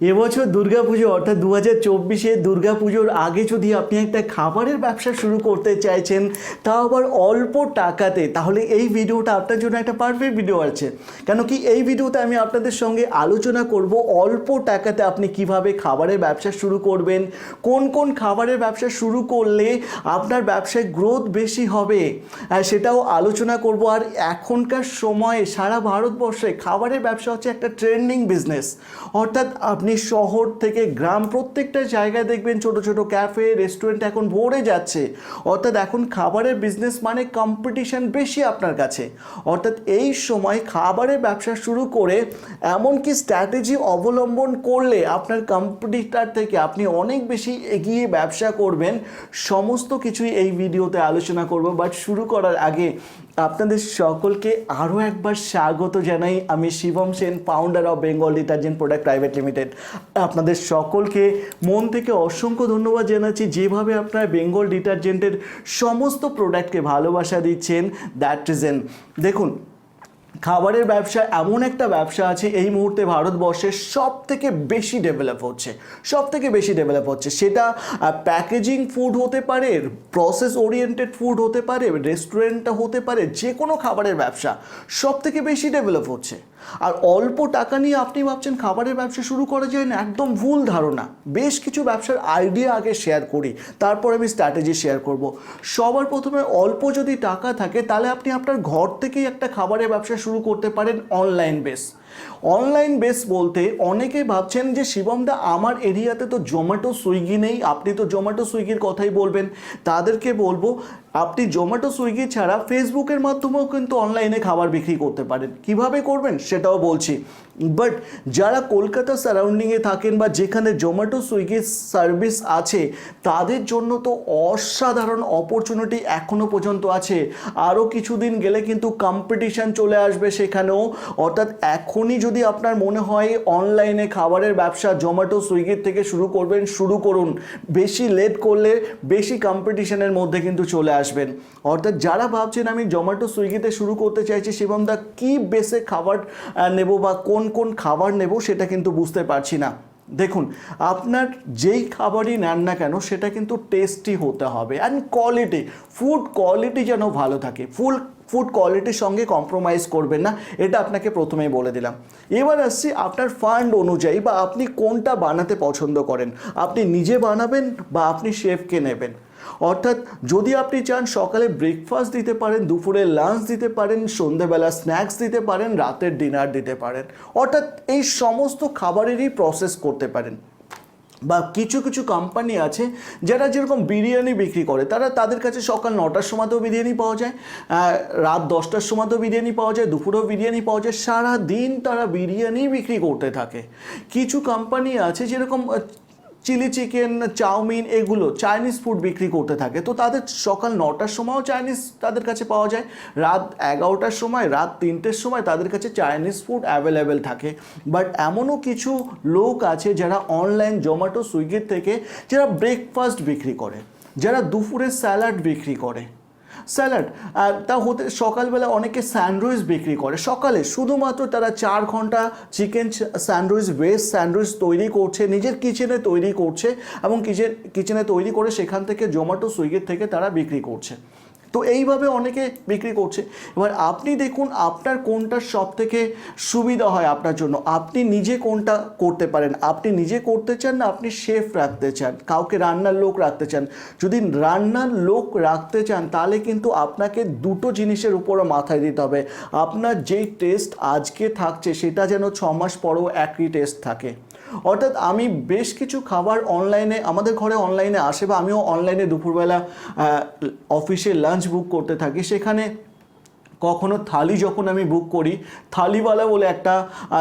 এবছর দুর্গাপুজো, অর্থাৎ দু হাজার চব্বিশে দুর্গাপুজোর আগে যদি আপনি একটা খাবারের ব্যবসা শুরু করতে চাইছেন তাও আবার অল্প টাকাতে, তাহলে এই ভিডিওটা আপনার জন্য একটা পারফেক্ট ভিডিও আছে। কেন কি এই ভিডিওতে আমি আপনাদের সঙ্গে আলোচনা করব অল্প টাকাতে আপনি কীভাবে খাবারের ব্যবসা শুরু করবেন, কোন কোন খাবারের ব্যবসা শুরু করলে আপনার ব্যবসায় গ্রোথ বেশি হবে সেটাও আলোচনা করব। আর এখনকার সময়ে সারা ভারতবর্ষে খাবারের ব্যবসা হচ্ছে একটা ট্রেন্ডিং বিজনেস অর্থাৎ আপনি শহর থেকে গ্রাম প্রত্যেকটা জায়গায় দেখবেন ছোট ছোট ক্যাফে, রেস্টুরেন্ট এখন ভরে যাচ্ছে। অর্থাৎ এখন খাবারের বিজনেস মানে কম্পিটিশন বেশি আপনার কাছে। অর্থাৎ এই সময় খাবারের ব্যবসা শুরু করে এমনকি স্ট্র্যাটেজি অবলম্বন করলে আপনার কম্পিটিটার থেকে আপনি অনেক বেশি এগিয়ে ব্যবসা করবেন। সমস্ত কিছুই এই ভিডিওতে আলোচনা করব। বাট শুরু করার আগে আপনাদের সকলকে আরও একবার স্বাগত জানাই। আমি Shivam Sen founder of Bengal detergent product private limited আপনাদের সকলকে মন থেকে অসংখ্য ধন্যবাদ জানাচ্ছি যেভাবে আপনারা বেঙ্গল ডিটারজেন্টের সমস্ত প্রোডাক্টকে ভালোবাসা দিচ্ছেন। দ্যাট রিজেন দেখুন খাবারের ব্যবসা এমন একটা ব্যবসা আছে, এই মুহূর্তে ভারতবর্ষের সব থেকে বেশি ডেভেলপ হচ্ছে। সব থেকে বেশি ডেভেলপ হচ্ছে। সেটা প্যাকেজিং ফুড হতে পারে প্রসেস ওরিয়েন্টেড ফুড হতে পারে রেস্টুরেন্টটা হতে পারে যে কোনো খাবারের ব্যবসা সব থেকে বেশি ডেভেলপ হচ্ছে। আর অল্প টাকা নিয়ে আপনি ভাবছেন খাবারের ব্যবসা শুরু করা যায় না, একদম ভুল ধারণা। বেশ কিছু ব্যবসার আইডিয়া আগে শেয়ার করি, তারপর আমি স্ট্র্যাটেজি শেয়ার করব। সবার প্রথমে অল্প যদি টাকা থাকে, তাহলে আপনি আপনার ঘর থেকেই একটা খাবারের ব্যবসা শুরু করতে পারেন অনলাইন বেস অনলাইন বেস বলতে অনেকে ভাবছেন যে শিবমদা আমার এরিয়াতে তো জোম্যাটো সুইগি নেই। আপনি তো জোম্যাটো সুইগির কথাই বলবেন। তাদেরকে বলব, আপনি জোম্যাটো সুইগি ছাড়া ফেসবুকের মাধ্যমেও কিন্তু অনলাইনে খাবার বিক্রি করতে পারেন। কীভাবে করবেন? সেটাও বলছি। বাট যারা কলকাতা সারাউন্ডিংয়ে থাকেন বা যেখানে জোম্যাটো সুইগির সার্ভিস আছে, তাদের জন্য তো অসাধারণ অপরচুনিটি এখনও পর্যন্ত আছে। আরও কিছুদিন গেলে কিন্তু কম্পিটিশান চলে আসবে সেখানেও। অর্থাৎ এখনই যদি আপনার মনে হয় অনলাইনে খাবারের ব্যবসা, জোম্যাটো সুইগির থেকে শুরু করবেন, শুরু করুন। বেশি লেট করলে বেশি কম্পিটিশনের মধ্যে কিন্তু চলে আসবেন। অর্থাৎ যারা ভাবছেন আমি জোম্যাটো, সুইগিতে শুরু করতে চাইছি, শিবমদা, কী বেসে খাবার নেব বা কোন কোন খাবার নেব সেটা কিন্তু বুঝতে পারছি না। দেখুন, আপনার যেই খাবারই নেন না কেন, সেটা কিন্তু টেস্টি হতে হবে। অ্যান্ড কোয়ালিটি ফুড কোয়ালিটি যেন ভালো থাকে। ফুল ফুড কোয়ালিটির সঙ্গে কম্প্রোমাইজ করবেন না, এটা আপনাকে প্রথমেই বলে দিলাম। এবার আসছি আপনার ফান্ড অনুযায়ী বা আপনি কোনটা বানাতে পছন্দ করেন। আপনি নিজে বানাবেন বা আপনি শেফকে নেবেন। অর্থাৎ যদি আপনি চান সকালে ব্রেকফাস্ট দিতে পারেন, দুপুরে লাঞ্চ দিতে পারেন, সন্ধেবেলা স্ন্যাক্স দিতে পারেন, রাতের ডিনার দিতে পারেন। অর্থাৎ এই সমস্ত খাবারেরই প্রসেস করতে পারেন। বা কিছু কিছু কোম্পানি আছে যারা যেরকম বিরিয়ানি বিক্রি করে, তারা তাদের কাছে সকাল নটার সময়তেও বিরিয়ানি পাওয়া যায় রাত দশটার সময়তেও বিরিয়ানি পাওয়া যায়, দুপুরেও বিরিয়ানি পাওয়া যায় সারা দিন তারা বিরিয়ানি বিক্রি করতে থাকে। কিছু কোম্পানি আছে যেরকম চিলি চিকেন, চাউমিন এগুলো চাইনিজ ফুড বিক্রি করতে থাকে। তো তাদের সকাল নটার সময়ও চাইনিজ তাদের কাছে পাওয়া যায়। রাত এগারোটার সময়, রাত তিনটের সময় তাদের কাছে চাইনিজ ফুড অ্যাভেলেবেল থাকে। বাট এমনও কিছু লোক আছে যারা অনলাইন জোম্যাটো সুইগির থেকে, যারা ব্রেকফাস্ট বিক্রি করে, যারা দুপুরের স্যালাড বিক্রি করে। স্যালাড। আর তা হতে সকালবেলা অনেকে স্যান্ডউইচ বিক্রি করে। সকালে শুধুমাত্র তারা চার ঘণ্টা চিকেন স্যান্ডউইচ, ভেজ স্যান্ডউইচ তৈরি করছে, নিজের কিচেনে তৈরি করছে এবং কিচেন, কিচেনে তৈরি করে সেখান থেকে জোম্যাটো সুইগির থেকে তারা বিক্রি করছে। তো এইভাবে অনেকে বিক্রি করছে। এবার আপনি দেখুন, আপনার কোনটা সব থেকে সুবিধা হয় আপনার জন্য? আপনি নিজে কোনটা করতে পারেন? আপনি নিজে করতে চান না আপনি শেফ রাখতে চান? কাউকে রান্নার লোক রাখতে চান? যদি রান্নার লোক রাখতে চান, তাহলে কিন্তু আপনাকে দুটো জিনিসের উপরও মাথায় দিতে হবে। আপনার যেই টেস্ট আজকে থাকছে, সেটা যেন ছ মাস পরেও একই টেস্ট থাকে। অর্থাৎ আমি বেশ কিছু খাবার অনলাইনে আমাদের ঘরে অনলাইনে আসে বা আমিও অনলাইনে দুপুরবেলা অফিসে লাঞ্চ বুক করতে থাকি। সেখানে কখনো থালি যখন আমি বুক করি, থালিওয়ালা বলে একটা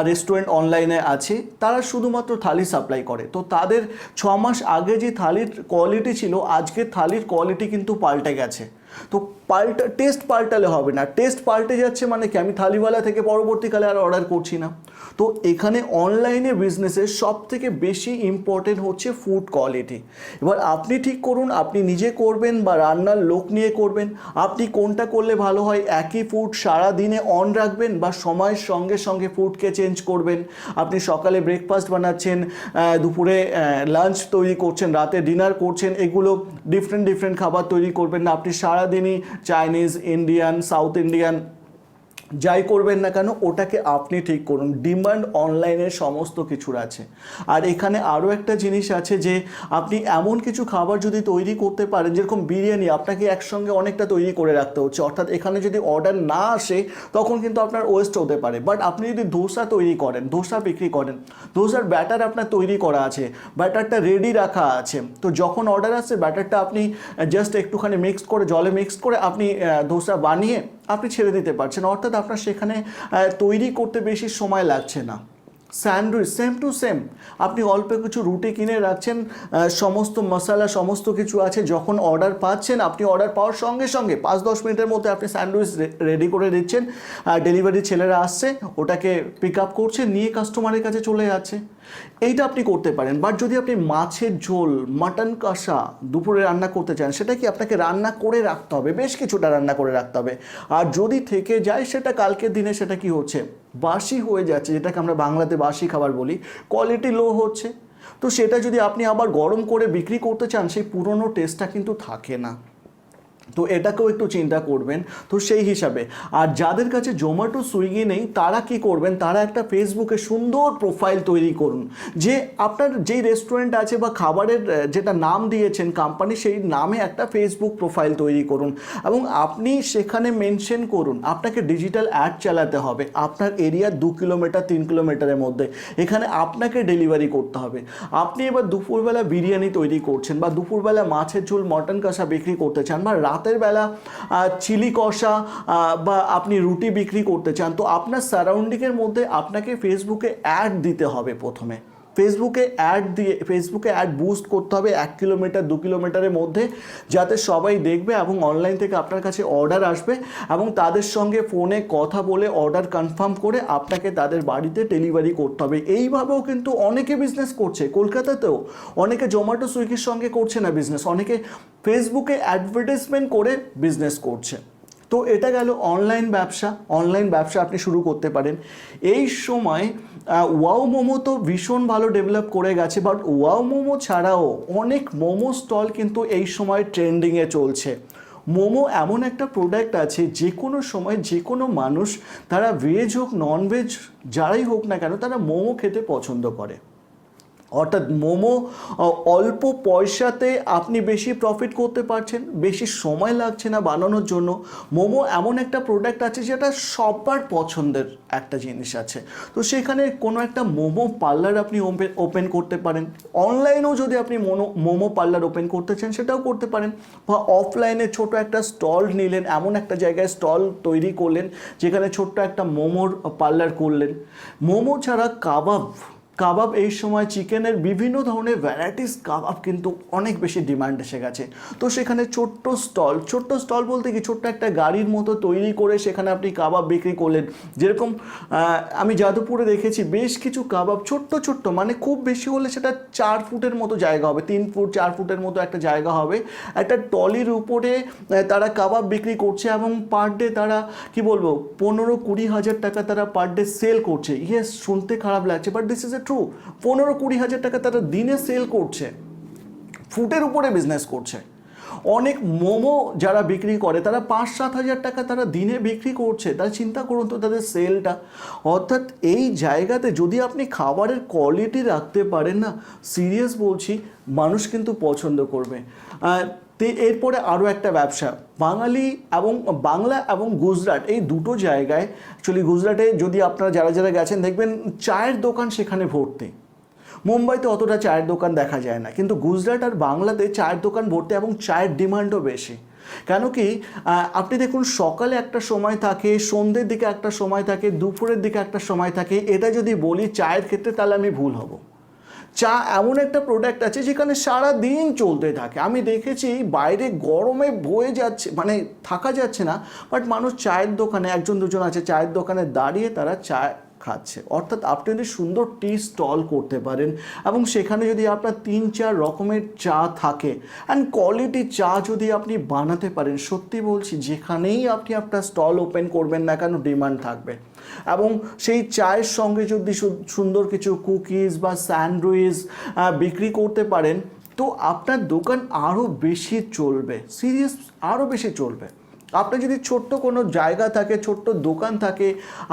রেস্টুরেন্ট অনলাইনে আছে। তারা শুধুমাত্র থালি সাপ্লাই করে। তো তাদের ছ মাস আগে যে থালির কোয়ালিটি ছিল আজকে থালির কোয়ালিটি কিন্তু পাল্টে গেছে। তো পাল্টা টেস্ট পাল্টালে হবে না। টেস্ট পাল্টে যাচ্ছে মানে কি? আমি থালিওয়ালা থেকে পরবর্তীকালে আর অর্ডার করছি না। তো এখানে অনলাইনে বিজনেসে সব থেকে বেশি ইম্পর্টেন্ট হচ্ছে ফুড কোয়ালিটি এবার আপনি ঠিক করুন, আপনি নিজে করবেন বা রান্নার লোক নিয়ে করবেন, আপনি কোনটা করলে ভালো হয়, একই ফুড সারা দিনে অন রাখবেন বা সময়ের সঙ্গে সঙ্গে ফুডকে চেঞ্জ করবেন। আপনি সকালে ব্রেকফাস্ট বানাচ্ছেন দুপুরে লাঞ্চ তৈরি করছেন, রাতে ডিনার করছেন, এগুলো ডিফারেন্ট ডিফারেন্ট খাবার তৈরি করবেন না। আপনি সারাদিনই চাইনিজ ইন্ডিয়ান সাউথ ইন্ডিয়ান যাই করবেন না কেন, ওটাকে আপনি ঠিক করুন। ডিমান্ড অনলাইনে সমস্ত কিছুর আছে। আর এখানে আরও একটা জিনিস আছে যে, আপনি এমন কিছু খাবার যদি তৈরি করতে পারেন, যেরকম বিরিয়ানি, আপনাকে একসঙ্গে অনেকটা তৈরি করে রাখতে হচ্ছে। অর্থাৎ এখানে যদি অর্ডার না আসে, তখন কিন্তু আপনার ওয়েস্ট হতে পারে। বাট আপনি যদি ধোসা তৈরি করেন, ধোসা বিক্রি করেন, ধোসার ব্যাটার আপনার তৈরি করা আছে ব্যাটারটা রেডি রাখা আছে। তো যখন অর্ডার আসছে ব্যাটারটা আপনি জাস্ট একটুখানি মিক্স করে, জলে মিক্স করে আপনি ধোসা বানিয়ে আপনি ছেড়ে দিতে পারছেন। অর্থাৎ আপনার সেখানে তৈরি করতে বেশি সময় লাগছে না। স্যান্ডউইচ সেম টু সেম আপনি অল্প কিছু রুটি কিনে রাখছেন সমস্ত মশলা, সমস্ত কিছু আছে, যখন অর্ডার পাচ্ছেন, আপনি অর্ডার পাওয়ার সঙ্গে সঙ্গে পাঁচ দশ মিনিটের মধ্যে আপনি স্যান্ডউইচ রেডি করে দিচ্ছেন ডেলিভারি ছেলেরা আসছে, ওটাকে পিক আপ করছে, নিয়ে কাস্টমারের কাছে চলে যাচ্ছে। এইটা আপনি করতে পারেন বাট যদি আপনি মাছের ঝোল মাটন কষা দুপুরে রান্না করতে চান, সেটা কি আপনাকে রান্না করে রাখতে হবে? বেশ কিছুটা রান্না করে রাখতে হবে। আর যদি থেকে যায়, সেটা কালকের দিনে সেটা কি হচ্ছে? বাসি হয়ে যাচ্ছে, যেটাকে আমরা বাংলাতে বাসি খাবার বলি কোয়ালিটি লো হচ্ছে। তো সেটা যদি আপনি আবার গরম করে বিক্রি করতে চান, সেই পুরনো টেস্টটা কিন্তু থাকে না। তো এটাকেও একটু চিন্তা করবেন। তো সেই হিসাবে, আর যাদের কাছে জোম্যাটো সুইগি নেই, তারা কি করবেন? তারা একটা ফেসবুকে সুন্দর প্রোফাইল তৈরি করুন, যে আপনার যেই রেস্টুরেন্ট আছে বা খাবারের যেটা নাম দিয়েছেন কোম্পানি সেই নামে একটা ফেসবুক প্রোফাইল তৈরি করুন। এবং আপনি সেখানে মেনশন করুন, আপনাকে ডিজিটাল অ্যাড চালাতে হবে। আপনার এরিয়া দু কিলোমিটার, তিন কিলোমিটারের মধ্যে। এখানে আপনাকে ডেলিভারি করতে হবে। আপনি এবার দুপুরবেলা বিরিয়ানি তৈরি করছেন বা দুপুরবেলা মাছের ঝোল মটন কষা বিক্রি করতে চান বা রাতের বেলা চিলি কষা বা আপনি রুটি বিক্রি করতে চান, তো আপনার সারাউন্ডিংয়ের মধ্যে আপনাকে ফেসবুকে অ্যাড দিতে হবে প্রথমে। ফেসবুকে অ্যাড দিয়ে ফেসবুকে অ্যাড বুস্ট করতে হবে এক কিলোমিটার দু কিলোমিটারের মধ্যে, যাতে সবাই দেখবে এবং অনলাইন থেকে আপনার কাছে অর্ডার আসবে এবং তাদের সঙ্গে ফোনে কথা বলে অর্ডার কনফার্ম করে আপনাকে তাদের বাড়িতে ডেলিভারি করতে হবে। এইভাবেও কিন্তু অনেকে বিজনেস করছে। কলকাতাতেও অনেকে জোম্যাটো সুইগির সঙ্গে করছে না বিজনেস অনেকে ফেসবুকে অ্যাডভার্টাইজমেন্ট করে বিজনেস করছে। তো এটা গেল অনলাইন ব্যবসা অনলাইন ব্যবসা আপনি শুরু করতে পারেন। এই সময় ওয়াও মোমো তো ভীষণ ভালো ডেভেলপ করে গেছে বাট ওয়াও মোমো ছাড়াও অনেক মোমো স্টল কিন্তু এই সময় ট্রেন্ডিংয়ে চলছে। মোমো এমন একটা প্রোডাক্ট আছে, যে কোনো সময় যে কোনো মানুষ, তারা ভেজ হোক নন ভেজ যারাই হোক না কেন, তারা মোমো খেতে পছন্দ করে। অর্থাৎ মোমো অল্প পয়সাতে আপনি বেশি প্রফিট করতে পারছেন, বেশি সময় লাগছে না বানানোর জন্য। মোমো এমন একটা প্রোডাক্ট আছে যেটা সবার পছন্দের একটা জিনিস আছে। তো সেখানে কোনো একটা মোমো পার্লার আপনি ওপেন করতে পারেন। অনলাইনেও যদি আপনি মোনো, মোমো পার্লার ওপেন করতে চান, সেটাও করতে পারেন। বা অফলাইনে ছোট একটা স্টল নিলেন, এমন একটা জায়গায় স্টল তৈরি করলেন, যেখানে ছোট্ট একটা মোমোর পার্লার করলেন। মোমো ছাড়া কাবাব কাবাব এই সময় চিকেনের বিভিন্ন ধরনের ভ্যারাইটিস কাবাব কিন্তু অনেক বেশি ডিমান্ড এসে গেছে। তো সেখানে ছোট্ট স্টল ছোট্ট স্টল বলতে কি ছোট্ট একটা গাড়ির মতো তৈরি করে সেখানে আপনি কাবাব বিক্রি করলেন। যেরকম আমি যাদবপুরে দেখেছি বেশ কিছু কাবাব ছোট্ট ছোট্ট মানে খুব বেশি হলে সেটা চার ফুটের মতো জায়গা হবে, তিন ফুট, চার ফুটের মতো একটা জায়গা হবে। একটা টলির উপরে তারা কাবাব বিক্রি করছে এবং পার ডে তারা, কি বলব, পনেরো কুড়ি হাজার টাকা তারা পার ডে সেল করছে। ইয়ে শুনতে খারাপ লাগছে but this is a true পনেরো কুড়ি হাজার টাকা তারা দিনে সেল করছে ফুটের উপরে বিজনেস করছে। অনেক মোমো যারা বিক্রি করে তারা পাঁচ সাত হাজার টাকা তারা দিনে বিক্রি করছে। তারা চিন্তা করুন তো তাদের সেলটা অর্থাৎ এই জায়গাতে যদি আপনি খাবারের কোয়ালিটি রাখতে পারেন না সিরিয়াস বলছি মানুষ কিন্তু পছন্দ করবে। আহ, তে এরপরে আরও একটা ব্যবসা। বাঙালি এবং বাংলা এবং গুজরাট এই দুটো জায়গায় অ্যাকচুয়ালি গুজরাটে যদি আপনারা যারা যারা গেছেন দেখবেন চায়ের দোকান সেখানে ভর্তি। মুম্বাইতে অতটা চায়ের দোকান দেখা যায় না। কিন্তু গুজরাট আর বাংলাতে চায়ের দোকান ভর্তি এবং চায়ের ডিমান্ডও বেশি। কেন কি আপনি দেখুন সকালে একটা সময় থাকে, সন্ধ্যের দিকে একটা সময় থাকে, দুপুরের দিকে একটা সময় থাকে। এটা যদি বলি চায়ের ক্ষেত্রে তাহলে আমি ভুল হব। চা এমন একটা প্রোডাক্ট আছে যেখানে সারা দিন চলতে থাকে। আমি দেখেছি বাইরে গরমে বয়ে যাচ্ছে মানে থাকা যাচ্ছে না বাট মানুষ চায়ের দোকানে, একজন দুজন আছে চায়ের দোকানে দাঁড়িয়ে তারা চা খাচ্ছে। অর্থাৎ আপনি যদি সুন্দর টি স্টল করতে পারেন এবং সেখানে যদি আপনার তিন, চার রকমের চা থাকে অ্যান্ড কোয়ালিটি চা যদি আপনি বানাতে পারেন, সত্যি বলছি যেখানেই আপনি আপনার স্টল ওপেন করবেন না কেন ডিমান্ড থাকবে। এবং সেই চায়ের সঙ্গে যদি সুন্দর কিছু কুকিজ বা স্যান্ডউইচ বিক্রি করতে পারেন, তো আপনার দোকান আরও বেশি চলবে। সিরিয়াস আরও বেশি চলবে। আপনার যদি ছোট্ট কোনো জায়গা থাকে, ছোট্ট দোকান থাকে,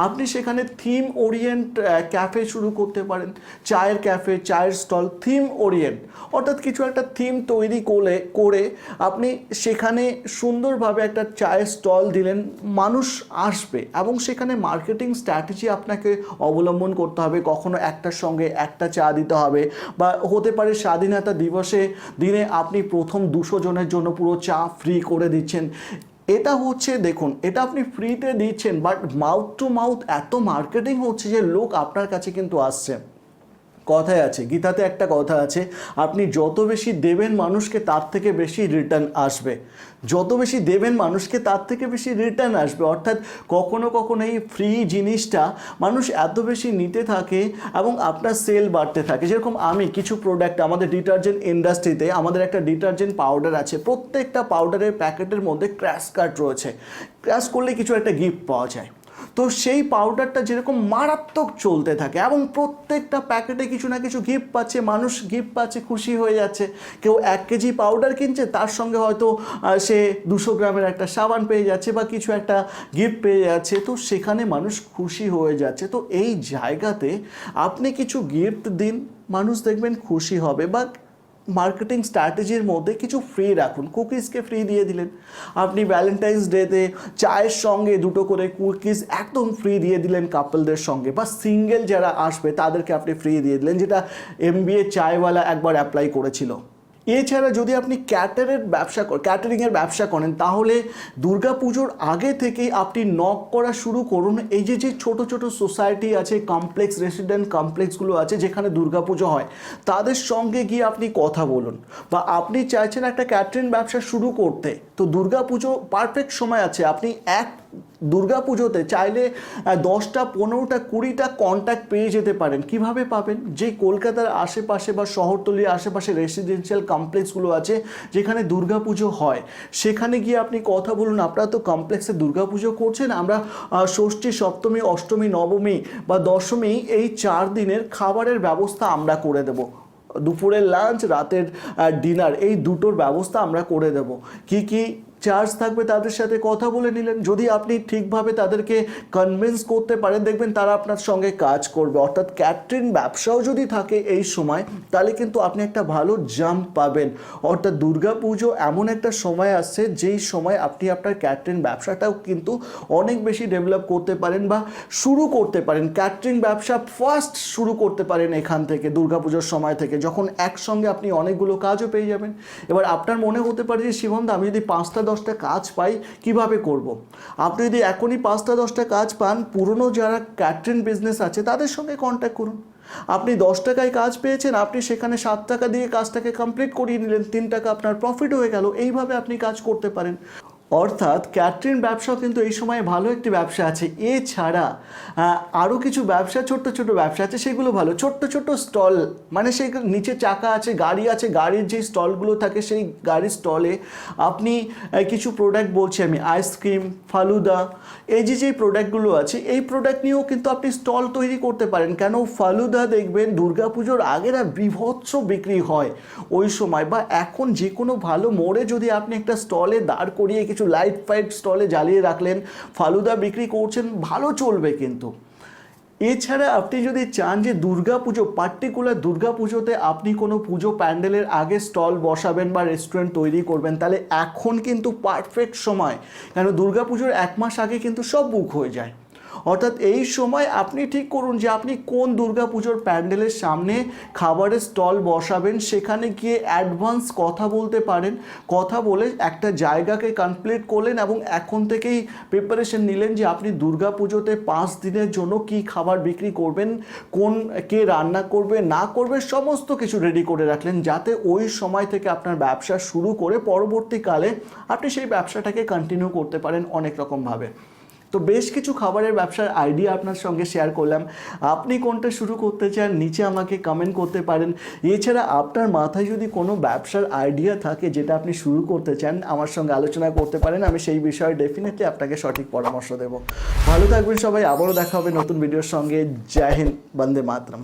আপনি সেখানে থিম ওরিয়েন্ট ক্যাফে শুরু করতে পারেন। চায়ের ক্যাফে চায়ের স্টল থিম ওরিয়েন্ট অর্থাৎ কিছু একটা থিম তৈরি করে করে আপনি সেখানে সুন্দরভাবে একটা চায়ের স্টল দিলেন, মানুষ আসবে এবং সেখানে মার্কেটিং স্ট্র্যাটেজি আপনাকে অবলম্বন করতে হবে। কখনো একটার সঙ্গে একটা চা দিতে হবে বা হতে পারে স্বাধীনতা দিবসে দিনে আপনি প্রথম দুশো জনের জন্য পুরো চা ফ্রি করে দিচ্ছেন। এটা হচ্ছে, দেখুন, এটা আপনি ফ্রিতে দিচ্ছেন বাট মাউথ টু মাউথ এত মার্কেটিং হচ্ছে যে লোক আপনার কাছে কিন্তু আসছে। কথায় আছে, গীতাতে একটা কথা আছে, আপনি যত বেশি দেবেন মানুষকে, তার থেকে বেশি রিটার্ন আসবে। যত বেশি দেবেন মানুষকে, তার থেকে বেশি রিটার্ন আসবে। অর্থাৎ কখনো কখনো এই ফ্রি জিনিসটা মানুষ এত বেশি নিতে থাকে এবং আপনার সেল বাড়তে থাকে। যেরকম আমি কিছু প্রোডাক্ট আমাদের ডিটারজেন্ট ইন্ডাস্ট্রিতে আমাদের একটা ডিটারজেন্ট পাউডার আছে। প্রত্যেকটা পাউডারের প্যাকেটের মধ্যে ক্র্যাশ কার্ড রয়েছে। ক্র্যাশ করলে কিছু একটা গিফট পাওয়া যায়। তো সেই পাউডারটা যেরকম মারাত্মক চলতে থাকে এবং প্রত্যেকটা প্যাকেটে কিছু না কিছু গিফট পাচ্ছে, মানুষ গিফট পাচ্ছে, খুশি হয়ে যাচ্ছে। কেউ এক কেজি পাউডার কিনছে, তার সঙ্গে হয়তো সে দুশো গ্রামের একটা সাবান পেয়ে যাচ্ছে বা কিছু একটা গিফট পেয়ে যাচ্ছে। তো সেখানে মানুষ খুশি হয়ে যাচ্ছে। তো এই জায়গাতে আপনি কিছু গিফট দিন, মানুষ দেখবেন খুশি হবে বা মার্কেটিং স্ট্র্যাটেজির মধ্যে কিছু ফ্রি রাখুন। কুকিজকে ফ্রি দিয়ে দিলেন। আপনি ভ্যালেন্টাইন্স ডেতে চায়ের সঙ্গে দুটো করে কুকিজ একদম ফ্রি দিয়ে দিলেন কাপলদের সঙ্গে বা সিঙ্গেল যারা আসবে তাদেরকে আপনি ফ্রি দিয়ে দিলেন, যেটা এম বি এ চায়ওয়ালা একবার অ্যাপ্লাই করেছিল। এছাড়া যদি আপনি ক্যাটারের ব্যবসা করেন ক্যাটারিংয়ের ব্যবসা করেন, তাহলে দুর্গা পুজোর আগে থেকেই আপনি নক করা শুরু করুন। এই যে যে ছোট ছোট সোসাইটি আছে কমপ্লেক্স রেসিডেন্ট কমপ্লেক্সগুলো আছে, যেখানে দুর্গা পুজো হয়, তাদের সঙ্গে গিয়ে আপনি কথা বলুন। বা আপনি চাইছেন একটা ক্যাটারিং ব্যবসা শুরু করতে, তো দুর্গা পুজো পারফেক্ট সময় আছে। আপনি এক দুর্গা পুজোতে চাইলে দশটা, পনেরোটা, কুড়িটা কন্ট্যাক্ট পেয়ে যেতে পারেন। কীভাবে পাবেন? যে কলকাতার আশেপাশে বা শহরতলির আশেপাশে রেসিডেন্সিয়াল কমপ্লেক্সগুলো আছে, যেখানে দুর্গা পুজো হয়, সেখানে গিয়ে আপনি কথা বলুন। আপনারা তো কমপ্লেক্সে দুর্গা পুজো করছেন। আমরা ষষ্ঠী, সপ্তমী, অষ্টমী, নবমী বা দশমী এই চার দিনের খাবারের ব্যবস্থা আমরা করে দেবো। দুপুরের লাঞ্চ রাতের ডিনার এই দুটোর ব্যবস্থা আমরা করে দেব। কি কি চার্জ থাকবে তাদের সাথে কথা বলে নিলেন। যদি আপনি ঠিকভাবে তাদেরকে কনভিন্স করতে পারেন, দেখবেন তারা আপনার সঙ্গে কাজ করবে। অর্থাৎ ক্যাটারিং ব্যবসাও যদি থাকে এই সময়, তাহলে কিন্তু আপনি একটা ভালো জাম্প পাবেন। অর্থাৎ পুজো এমন একটা সময় আসছে, যেই সময় আপনি আপনার ক্যাটারিং ব্যবসাটাও কিন্তু অনেক বেশি ডেভেলপ করতে পারেন বা শুরু করতে পারেন। ক্যাটারিং ব্যবসা ফার্স্ট শুরু করতে পারেন এখান থেকে, দুর্গাপুজোর সময় থেকে, যখন একসঙ্গে আপনি অনেকগুলো কাজও পেয়ে যাবেন। এবার আপনার মনে হতে পারে যে শিবন্দা আমি যদি পাঁচটা দশটা কাজ পাই, কীভাবে করব। আপনি যদি এখনই পাঁচটা, দশটা কাজ পান, পুরনো যারা ক্যাটারিং বিজনেস আছে, তাদের সঙ্গে কন্ট্যাক্ট করুন আপনি দশ টাকায় কাজ পেয়েছেন, আপনি সেখানে সাত টাকা দিয়ে কাজটাকে কমপ্লিট করিয়ে নিলেন, তিন টাকা আপনার প্রফিট হয়ে গেল, এইভাবে আপনি কাজ করতে পারেন অর্থাৎ ক্যাটারিং ব্যবসাও কিন্তু এই সময় ভালো একটি ব্যবসা আছে। এছাড়া আরও কিছু ব্যবসা, ছোট্ট ছোট ব্যবসা আছে, সেগুলো ভালো। ছোট্ট ছোট স্টল মানে সেই নিচে চাকা আছে, গাড়ি আছে, গাড়ির যে স্টলগুলো থাকে, সেই গাড়ির স্টলে আপনি কিছু প্রোডাক্ট বলছি আমি আইসক্রিম ফালুদা, এই যে যে প্রোডাক্টগুলো আছে, এই প্রোডাক্ট নিয়েও কিন্তু আপনি স্টল তৈরি করতে পারেন। কেন ফালুদা দেখবেন, দুর্গাপুজোর আগে না বিভৎস বিক্রি হয় ওই সময়, বা এখন যে কোনো ভালো মোড়ে যদি আপনি একটা স্টলে দাঁড় করিয়ে কিছু লাইট ফাইট স্টলে জ্বালিয়ে রাখলেন। ফালুদা বিক্রি করছেন, ভালো চলবে কিন্তু। এছাড়া আপনি যদি চান যে দুর্গা পুজো পার্টিকুলার দুর্গা পুজোতে আপনি কোনো পুজো প্যান্ডেলের আগে স্টল বসাবেন বা রেস্টুরেন্ট তৈরি করবেন, তাহলে এখন কিন্তু পারফেক্ট সময়। কেন? দুর্গা পুজোর এক মাস আগে কিন্তু সব বুক হয়ে যায়। অর্থাৎ এই সময় আপনি ঠিক করুন যে আপনি কোন দুর্গা পুজোর প্যান্ডেলের সামনে খাবারের স্টল বসাবেন, সেখানে গিয়ে অ্যাডভান্স কথা বলতে পারেন, কথা বলে একটা জায়গাকে কমপ্লিট করলেন এবং এখন থেকেই প্রিপারেশন নিলেন যে আপনি দুর্গা পুজোতে পাঁচ দিনের জন্য কি খাবার বিক্রি করবেন, কোন, কে রান্না করবে, না করবে, সমস্ত কিছু রেডি করে রাখলেন যাতে ওই সময় থেকে আপনার ব্যবসা শুরু করে পরবর্তীকালে আপনি সেই ব্যবসাটাকে কন্টিনিউ করতে পারেন অনেক রকমভাবে। তো বেশ কিছু খাবারের ব্যবসার আইডিয়া আপনার সঙ্গে শেয়ার করলাম। আপনি কোনটা শুরু করতে চান, নিচে আমাকে কমেন্ট করতে পারেন। এছাড়া আপনার মাথায় যদি কোনো ব্যবসার আইডিয়া থাকে যেটা আপনি শুরু করতে চান, আমার সঙ্গে আলোচনা করতে পারেন। আমি সেই বিষয়ে ডেফিনেটলি আপনাকে সঠিক পরামর্শ দেবো। ভালো থাকবেন সবাই, আবারও দেখা হবে নতুন ভিডিওর সঙ্গে। জয় হিন্দ, বন্দে মাতরম।